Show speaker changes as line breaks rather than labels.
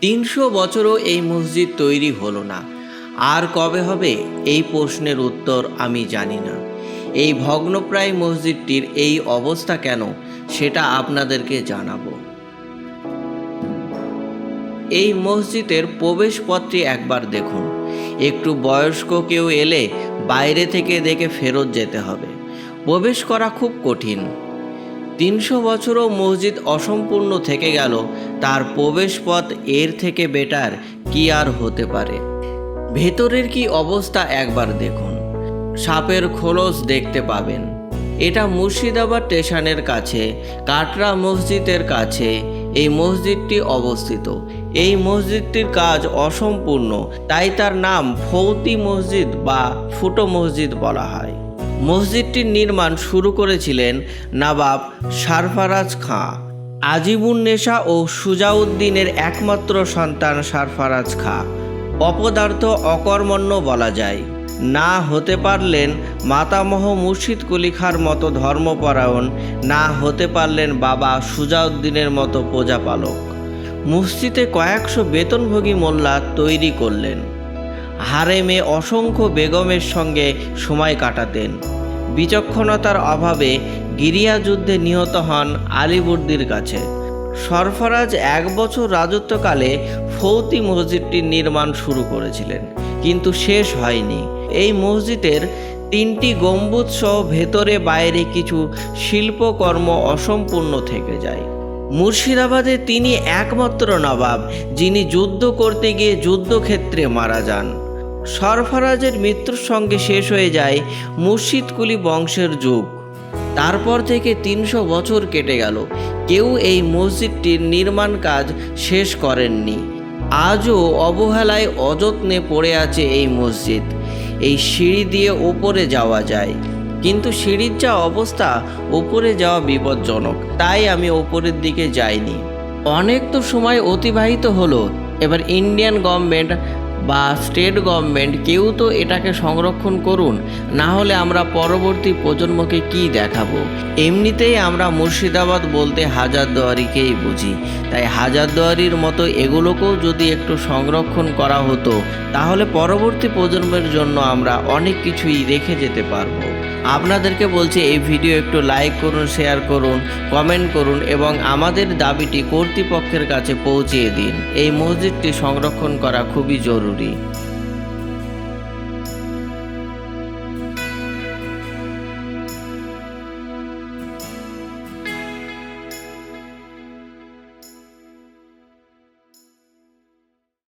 তিনশো বছরও এই মসজিদ তৈরি হলো না। আর কবে হবে, এই প্রশ্নের উত্তর আমি জানি না। এই ভগ্নপ্রায় মসজিদটির এই অবস্থা কেন, সেটা আপনাদেরকে জানাব। এই মসজিদের প্রবেশপত্রটি একবার দেখুন। একটু বয়স্ক কেউ এলে বাইরে থেকে দেখে ফেরত যেতে হবে। প্রবেশ করা খুব কঠিন। তিনশো বছরও মসজিদ অসম্পূর্ণ থেকে গেল। তার প্রবেশপথ এর থেকে বেটার কি আর হতে পারে? ভেতরের কি অবস্থা একবার দেখুন। সাপের খোলস দেখতে পাবেন। এটা মুর্শিদাবাদ স্টেশনের কাছে, কাটরা মসজিদের কাছে। এই মসজিদটি অবস্থিত। এই মসজিদটির কাজ অসম্পূর্ণ, তাই তার নাম ফৌতি মসজিদ বা ফুটো মসজিদ বলা হয়। মসজিদটির নির্মাণ শুরু করেছিলেন নবাব সারফারাজ খাঁ। আজিবুন নেশা ও সুজাউদ্দিনের একমাত্র সন্তান সারফারাজ খাঁ। অপদার্থ, অকর্মণ্য বলা যায়। না হতে পারলেন মাতামহ মুর্শিদ কুলি খাঁর মতো ধর্মপরায়ণ, না হতে পারলেন বাবা সুজাউদ্দিনের মতো প্রজাপালক। মসজিদে কয়েকশো বেতনভোগী মোল্লা তৈরি করলেন। হারেমে অসংখ্য বেগমের সঙ্গে সময় কাটাতেন। বিচক্ষণতার অভাবে গিরিয়া যুদ্ধে নিহত হন আলিবর্দির কাছে। সরফরাজ এক বছর রাজত্বকালে ফৌতি মসজিদটির নির্মাণ শুরু করেছিলেন, কিন্তু শেষ হয়নি। এই মসজিদের তিনটি গম্বুজ সহ ভেতরে বাইরে কিছু শিল্পকর্ম অসম্পূর্ণ থেকে যায়। মুর্শিদাবাদে তিনি একমাত্র নবাব, যিনি যুদ্ধ করতে গিয়ে যুদ্ধক্ষেত্রে মারা যান। সরফরাজের মৃত্যুর সঙ্গে শেষ হয়ে যায় মুর্শিদকুলি বংশের যুগ। তারপর থেকে তিনশো বছর কেটে গেল। কেউ এই মসজিদটির নির্মাণ কাজ শেষ করেননি। আজও অবহেলায় অযত্নে পড়ে আছে এই মসজিদ। এই সিঁড়ি দিয়ে ওপরে যাওয়া যায়। কিন্তু সিঁড়ির যা অবস্থা, ওপরে যাওয়া বিপজ্জনক। তাই আমি ওপরের দিকে যাইনি। অনেক তো সময় অতিবাহিত হলো। এবার ইন্ডিয়ান গভর্নমেন্ট বা স্টেট গভর্নমেন্ট কেউ তো এটাকে সংরক্ষণ করুন, না হলে আমরা পরবর্তী প্রজন্মকে কি দেখাবো? এমনিতেই আমরা মুর্শিদাবাদ বলতে হাজারদুয়ারিকেই বুঝি। তাই হাজারদুয়ারির মতো এগুলোকেও যদি একটু সংরক্ষণ করা হতো, তাহলে পরবর্তী প্রজন্মের জন্য আমরা অনেক কিছুই রেখে যেতে পারব। আপনাদেরকে বলছি, এই ভিডিও একটু লাইক করুন শেয়ার করুন কমেন্ট করুন এবং আমাদের দাবিটি কর্তৃপক্ষের কাছে পৌঁছিয়ে দিন। এই মসজিদটি সংরক্ষণ করা খুবই জরুরি।